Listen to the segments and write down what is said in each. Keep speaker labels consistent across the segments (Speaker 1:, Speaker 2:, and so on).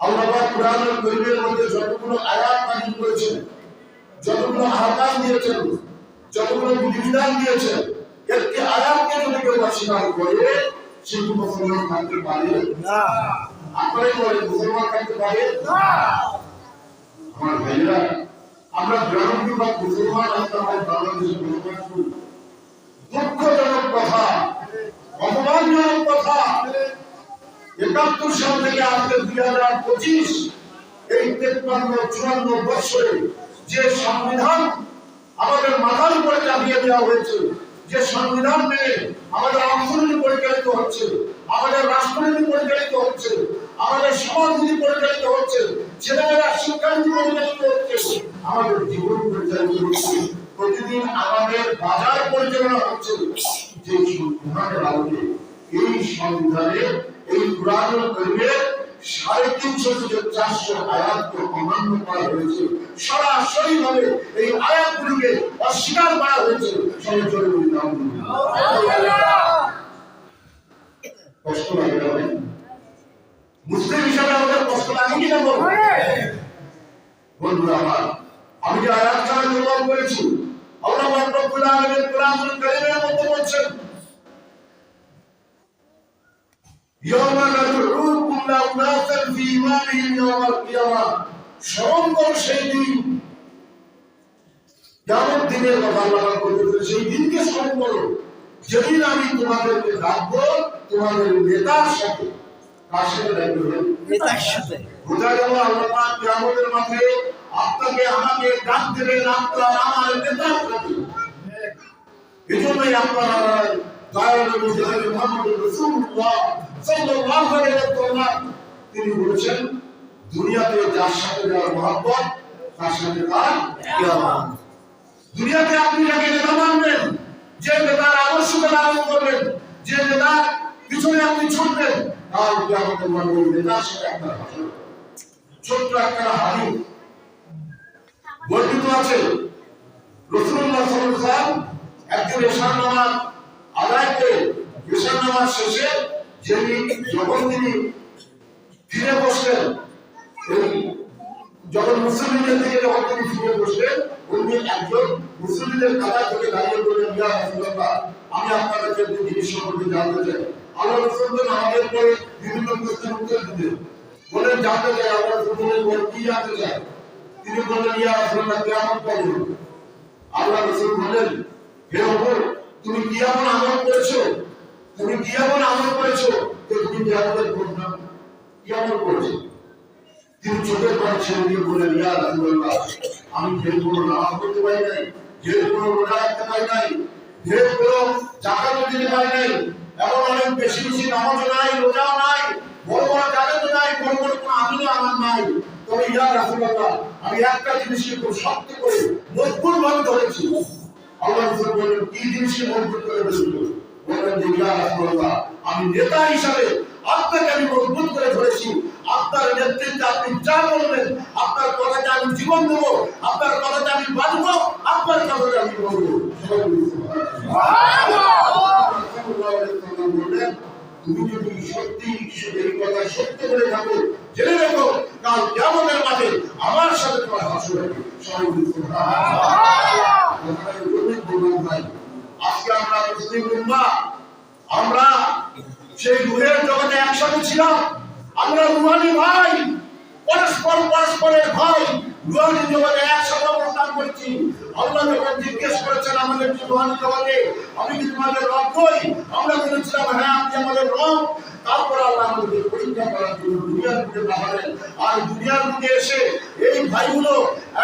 Speaker 1: আল্লাহ কোরআনুল কারীমের মধ্যে যতগুলো আয়াত নাযিল করেছেন যতগুলো আহকাম দিয়েছেন যতগুলো বিধিবিধান দিয়েছেন একটি আয়াতকে যদি কেউ অস্বীকার করে সে কি মুসলমান থাকতে পারে?
Speaker 2: না।
Speaker 1: আপনারাই বলেন মুসলমান থাকতে পারে? আমার ভাইরা আমরা গ্রামীণ বা মুসলমান আসতে বাংলাদেশে বসবাস দুঃখজনক কথা অপমানজনক কথা। একাত্তর সাল থেকে আজকে দুই হাজার পঁচিশ, এই তেপ্পান্ন, চুয়ান্ন বছরে যে সংবিধান আমাদের মাথার উপরে চাপিয়ে দেওয়া হয়েছে, যে সংবিধান মেনে আমাদের অর্থনীতি পরিচালিত হচ্ছে, আমাদের রাষ্ট্রনীতি পরিচালিত হচ্ছে, আমাদের সমাজনীতি পরিচালিত হচ্ছে ছেলেমেয়েরা শিক্ষানীতি পরিচালিত হচ্ছে, আমাদের জীবন পরিচালিত হচ্ছে, প্রতিদিন আমাদের বাজার পরিচালনা হচ্ছে, যে সংবিধানের আলোকে এই সংবিধানে সাড়ে তিনশো থেকে চারশো অমান্য করা হয়েছে। সরাসরি ভাবে এই আয়াতগুলিকে অস্বীকার করা হয়েছে। বলি কষ্ট লাগে না মুসলিম হিসাবে আমাদের কষ্ট লাগে কিনা বলব বন্ধুরা আমার, আমি যে আয়াত ছাড়া করেছি আল্লাহ রব্বুল আলামিন কোরআনুল কারীমের মধ্যে বলছেন يوم ندعو كل أناس في إيمانهم يوم القيامة স্মরণ করো সেই দিন কেমন দিনের কথা আল্লাহ বলতেছে সেই দিনকে স্মরণ করো যেদিন আমি তোমাদেরকে ডাকবো তোমাদের নেতার সাথে কার সাথে ডাকবে
Speaker 2: নেতার সাথে
Speaker 1: বোঝা গেল আল্লাহ পাক কিয়ামতের মাঠে আপনাকে আমাকে ডাক দেবেন আপনার আমার নেতার সাথে এজন্যই আপনারা দয়ালু মুজাহিদ মুহাম্মদ রাসূলুল্লাহ আলাইহি ওয়াসাল্লাম তিনি বলেছেন, দুনিয়াতে যার সাথে যার মহব্বত, তার সাথে তার দুনিয়াতে আপনি যাকে নেতা মানবেন, যে নেতার আদর্শকে লালন করবেন, যে নেতার পিছনে আপনি ছুটবেন কাল কিয়ামতের ওই নেতার সাথে আপনার ছোট্ট একটা হাদিস বর্ণিত আছে। রসুল্লাহ সাল্লাল্লাহু একদিন এশার নামাজ আদায় করে নামাজ শেষে যিনি যখন তিনি ফিরে বসলেন যখন মুসলিমদের থেকে যখন তিনি ফিরে বসলেন, উনি একজন মুসলিমদের কাতার থেকে দাঁড়িয়ে বললেন, ইয়া রাসূলুল্লাহ, আমি আপনাদের একটি জিনিস সম্পর্কে জানতে চাই। আল্লাহ রাসূল তো আমাদের পরে বিভিন্ন প্রশ্নের উত্তর দিতেন বলেন জানতে চাই, আল্লাহ রাসূলের পর কি জানতে চাই? তিনি বললেন, ইয়া রাসূলুল্লাহ, কিয়ামত কবে? আল্লাহ রাসূল বলেন হে ওমর তুমি কি এমন আমল করেছ? তুমি কি এমন আমল করেছ যে তুমি কিয়ামতের কি আমল করেছ? তিনি চোখের পানি ছেড়ে দিয়ে বললেন, ইয়া রাসূলুল্লাহ, আমি ঢের কোনো নামাজ পড়তে পারি নাই ঢের কোনো রোজা রাখতে পারি নাই ঢের কোনো জাকাত দিতে পারি নাই, এমন অনেক বেশি বেশি নামাজও নাই, রোজাও নাই, বড় বড় জাকাতও নাই, বড় বড় কোনো আমিনও আমার নাই। তবে ইয়া রাসূলুল্লাহ, আমি একটা জিনিসকে খুব শক্ত করে মজবুত ভাবে ধরেছি। আল্লাহ রাসূল বলেন কি জিনিসকে মজবুত করে ধরেছিল আমি নেতা হিসাবে আপনাকে আমি মজবুত করে ধরেছি। আপনার নেতৃত্বে আপনি যা বলবেন, আপনার কথাতে আমি জীবন দেব, আপনার কথাতে আমি বাঁচবো, আপনার কথাতে আমি বলব জেনে রেখো, কাল কেমনের মাঠে আমার সাথে তোমার হাসু হবে সবাই বলি সুবহানাল্লাহ। কথাটা এজন্যই বললাম ভাই, আজকে আমরা মুসলিম উম্মাহ, আমরা সেই রুহের জগতে একসাথে ছিলাম আমরা রুহানি ভাই, পরস্পর পরস্পরের ভাই, রুহানি জগতে একসাথে অবস্থান করছি। আল্লাহ যখন জিজ্ঞেস করেছেন আমাদের রুহানি জগতে আমি কি তোমাদের রব নই? আমরা বলেছিলাম হ্যাঁ আপনি আমাদের রব। তারপর আল্লাহ আমাদের পরীক্ষা করার জন্য দুনিয়ার বুকে পাঠালেন। আর দুনিয়ার বুকে এসে এই ভাইগুলো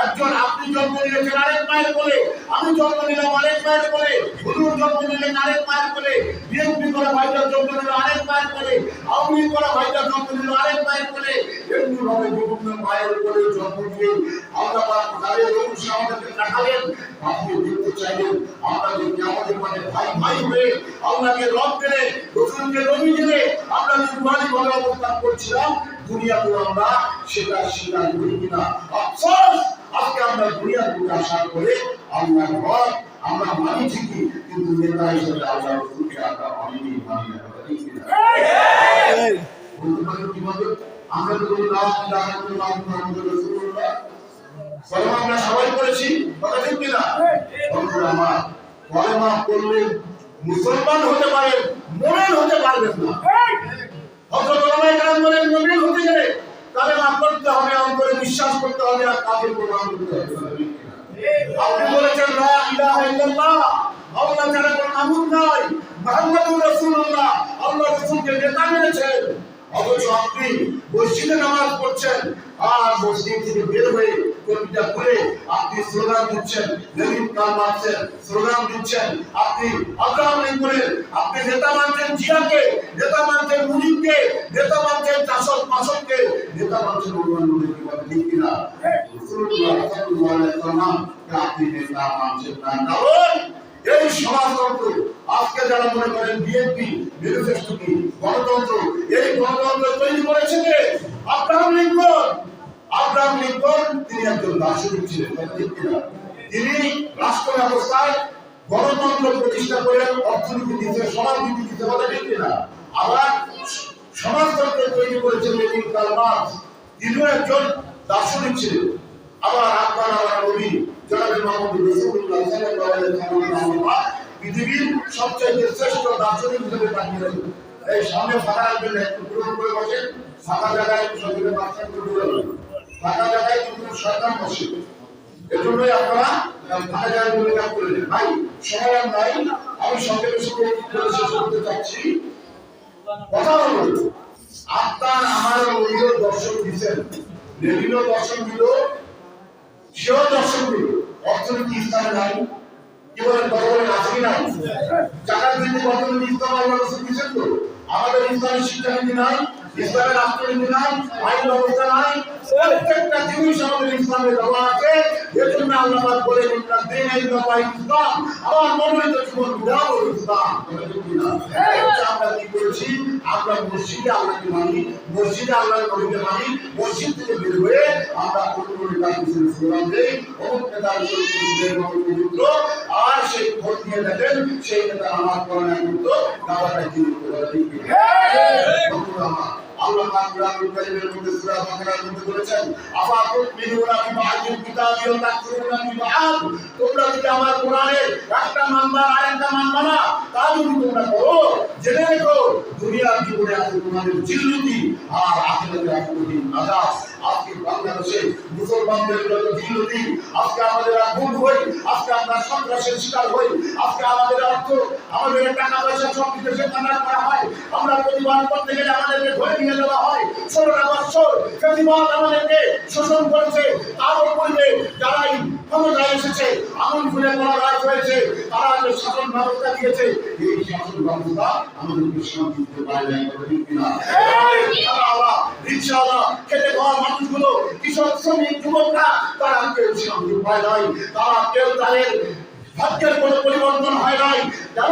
Speaker 1: একজন আপনি জন্ম নিয়েছেন আরেক মায়ের বলে আমি জন্ম নিলাম আরেক মায়ের বলে হুজুর জন্ম নিলেন আরেক মায়ের বলে বিএনপি করা ভাইটার জন্ম নিল আরেক মায়ের বলে আওয়ামী করা ভাইটার জন্ম নিল আরেক কোলে। এমনি ভাবে বিভিন্ন মায়ের কোলে জন্ম দিয়ে পাক তাদের রূপ আমাদেরকে দেখালেন আপনি দেখতে চাইলেন আমরা যদি আমাদের মানে ভাই ভাই হয়ে আল্লাহকে রব দিলে রসুলকে নবী দিলে আমরা নির্বাহী ভাবে অবস্থান করছিলাম। দুনিয়াতে আমরা সেটা স্বীকার করি কিনা? আফসোস আজকে আমরা দুনিয়ার বুকে আসার করে আল্লাহ ঘর আমরা মানি ঠিকই কিন্তু নেতা হিসেবে আল্লাহ রসুলকে আমরা মানিনি মানি না কীভাবে? আমরা কলমা করলে মুসলমান হতে পারেন মোমেন হতে পারবেন না হবে অন্তরে বিশ্বাস করতে হবে আর কাফির? আপনি বলেছেন লা ইলাহা ইল্লাল্লাহ আল্লাহ ছাড়া কোনো মাবুদ নাই মুহাম্মাদুর রাসূলুল্লাহ আল্লাহ রাসূলকে নেতা মেনেছেন অথচ আপনি মসজিদে নামাজ পড়ছেন আর মসজিদ থেকে বের হয়ে কবিতা পড়ে আপনি স্লোগান দিচ্ছেন, নবীন কাল মারছেন, স্লোগান দিচ্ছেন। আপনি আব্রাহাম লিঙ্কনের আপনি নেতা মানছেন জিয়াকে, নেতা মানছেন মুজিবকে, নেতা মানছেন চাষক মাসককে নেতা মানছেন ব্যক্তিগত ঠিক কিনা? আপনি নেতা মানছেন না। কারণ এই সমাজতন্ত্র, আজকে যারা মনে করেন বিএনপি ম্যানিফেস্টো কি? গণতন্ত্র, এই গণতন্ত্র তৈরি করেছে কে? Abraham Lincoln. আব্রাহাম লিঙ্কন, তিনি একজন দার্শনিক ছিলেন? তিনি রাষ্ট্র ব্যবস্থায় গণতন্ত্র প্রতিষ্ঠা করে অর্থনীতি দিতে, সমাজনীতি দিতে ঠিক কিনা? আবার সমাজতন্ত্র তৈরি করেছেন লেনিন তিনিও একজন দার্শনিক ছিলেন। আবার আপনার আমার নবী সবচেয়ে দার্শনিক করে বসেন। ফাঁকা জায়গায় সঙ্গে বাচ্চা জায়গায় কিন্তু শয়তান বসে। এজন্যই ভাই, সময় নাই। আমি সঙ্গে সঙ্গে শেষ করতে চাচ্ছি। কথা হলো আপনার আমার নবীও দর্শন দিচ্ছেন। নবীও দর্শন দিল, সেও দর্শন দিল। অর্থনীতি ইসলামে নাই। কি বলেন কথা বলেন আছে কি নাই অর্থনীতি ইসলাম আল্লাহ রসুল দিচ্ছেন তো আমাদের ইসলামের শিক্ষানীতি নাই, ইসলামের রাষ্ট্রনীতি নাই, আইন ব্যবস্থা নাই। প্রত্যেকটা জিনিস আমাদের ইসলামে দেওয়া আছে। আল্লাহ আমার মনোনীত জীবন আমরা কি করেছি আমরা মসজিদে আল্লাহকে মানি মসজিদে নবীকে মানি মসজিদ থেকে বের হয়ে আমরা দেই অমুক পবিত্র আর সেই ভোট দিয়ে দেখেন সেই নেতা আমার করোনা কিন্তু দাবাটা জিনিস করে ঠিক কি না? বন্ধুরা আমার, আল্লাহ পাক কুরআনুল কারীমের মধ্যে সূরা বাকারার মধ্যে বলেছেন, আফা একটা মানবা আর একটা মানবা না, তা যদি তোমরা করো, জেনে রেখো, দুনিয়ার জীবনে আছে তোমাদের জিল্লুতি আর আখিরাতে আছে তোমাদের আজকে আমাদের আগুন হই, আজকে আমরা সন্ত্রাসের শিকার হই, আজকে আমাদের অর্থ, আমাদের টাকা পয়সা সব বিদেশে করা হয়। আমরা প্রতিবাদ করতে আমাদেরকে ধরে নিয়ে যাওয়া হয়। ষোলোটা বছর প্রতিবাদ আমাদেরকে শোষণ করেছে। তারও উপরে যারাই ক্ষমতায় এসেছে আমন ফুলে রাজ হয়েছে তারা যে শাসন ব্যবস্থা দিয়েছে। এই শাসন ব্যবস্থা আমাদেরকে শান্তি দিতে পারে না কথা ঠিক কিনা? রিক্সাওয়ালা রিক্সাওয়ালা খেতে খাওয়া মানুষগুলো কৃষক শ্রমিক যুবকরা তারা কেউ শান্তি পায় নাই। তারা কেউ তাদের ভাগ্যের কোনো পরিবর্তন হয় নাই। কেন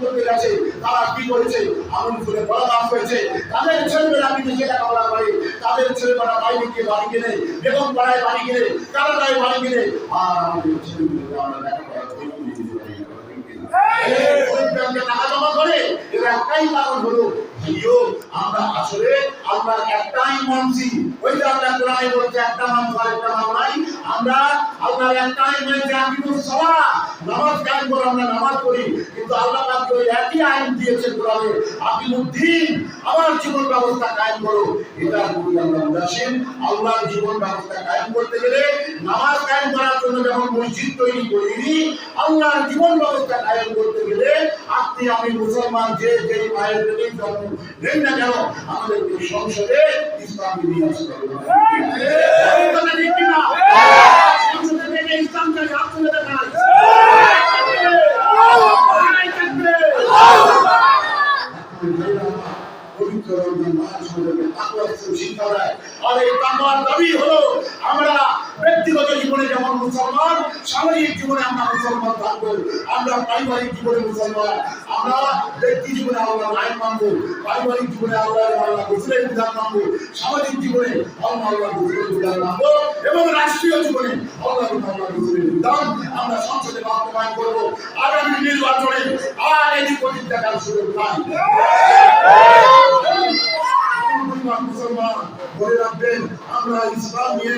Speaker 1: করতে গেছে তারা কি করেছে? আগুন ফুলে বড় হয়েছে তাদের ছেলেমেয়েরা বিদেশে লেখাপড়া করে তাদের ছেলেমেয়েরা বাইরে গিয়ে বাড়ি কিনে বেগম পাড়ায় বাড়ি কিনে কানাডায় বাড়ি কিনে আর আমাদের ছেলেমেয়েরা আমরা লেখাপড়া করে। টাকা জমা করে এর একটাই কারণ হলো আমরা করে জীবন ব্যবস্থা কায়েম করো। এটার প্রতি আমরা উদাসীন। আল্লাহর জীবন ব্যবস্থা কায়েম করতে গেলে নামাজ কায়েম করার জন্য যেমন মসজিদ তৈরি করিনি, আল্লাহর জীবন ব্যবস্থা কায়েম করতে গেলে আপনি, আমি মুসলমান, যে যে মায়ের জন্ম নেন না কেন আমাদেরকে সংসদে ইসলাম নিয়ে আসতে হবে? সংসদে আল্লাহ বিধান মানবো সামাজিক জীবনে আল্লাহ আল্লাহ বিধান মানবো এবং রাষ্ট্রীয় জীবনে আল্লাহ আল্লাহ বিধান আমরা সংসদে বাস্তবায়ন করব, আগামী নির্বাচনে আর এদিক ওদিক দেখার সুযোগ নাই। মুসলমান আমরা ইসলাম নিয়ে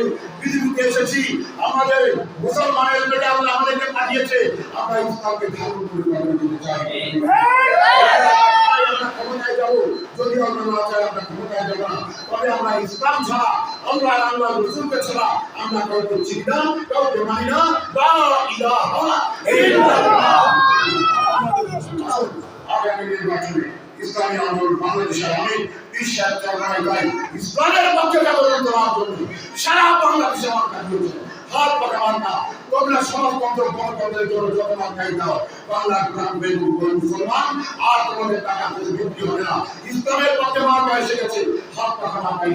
Speaker 1: আমাদের মুসলমানের পেটে আল্লাহ আমাদেরকে পাঠিয়েছে। আমরা ইসলামকে যদি আমরা না চাই, আমরা ক্ষমতায় যাব না। তবে আমরা ইসলাম ছাড়া আল্লাহ আল্লাহ রসুলকে ছাড়া, আমরা কাউকে চিনি না, কাউকে মানি না। লা ইলাহা ইল্লাল্লাহ। আগামী ইসলামী আন্দোলন বাংলাদেশের আমি বিশ্বাস চালানো যাই ইসলামের পক্ষে জাগরণ করার জন্য সারা বাংলাদেশে আমার কাজ হয়েছে হাত পাকা তোমরা সমাজতন্ত্র গণতন্ত্রের জন্য যত খাই দাও। বাংলা গ্রাম বেগু মুসলমান, আর তোমাদের টাকা থেকে বিক্রি হবে না। ইসলামের পক্ষে মার্কা এসে গেছে। হাত পাকা মার্কাই